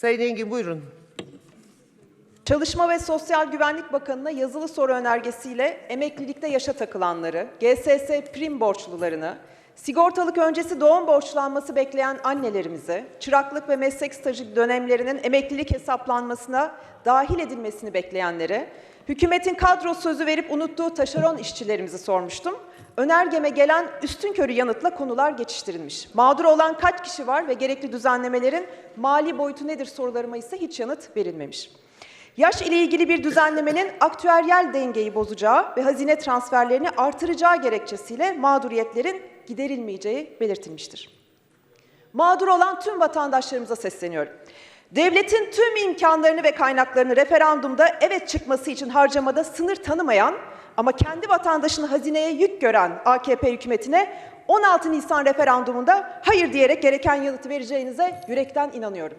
Sayın Engin buyurun. Çalışma ve Sosyal Güvenlik Bakanı'na yazılı soru önergesiyle emeklilikte yaşa takılanları, GSS prim borçlularını, sigortalık öncesi doğum borçlanması bekleyen annelerimize, çıraklık ve meslek stajı dönemlerinin emeklilik hesaplanmasına dahil edilmesini bekleyenlere, hükümetin kadro sözü verip unuttuğu taşeron işçilerimizi sormuştum. Önergeme gelen üstünkörü yanıtla konular geçiştirilmiş. Mağdur olan kaç kişi var ve gerekli düzenlemelerin mali boyutu nedir sorularıma ise hiç yanıt verilmemiş. Yaş ile ilgili bir düzenlemenin aktüeryel dengeyi bozacağı ve hazine transferlerini artıracağı gerekçesiyle mağduriyetlerin giderilmeyeceği belirtilmiştir. Mağdur olan tüm vatandaşlarımıza sesleniyorum. Devletin tüm imkanlarını ve kaynaklarını referandumda evet çıkması için harcamada sınır tanımayan ama kendi vatandaşını hazineye yük gören AKP hükümetine 16 Nisan referandumunda hayır diyerek gereken yanıtı vereceğinize yürekten inanıyorum.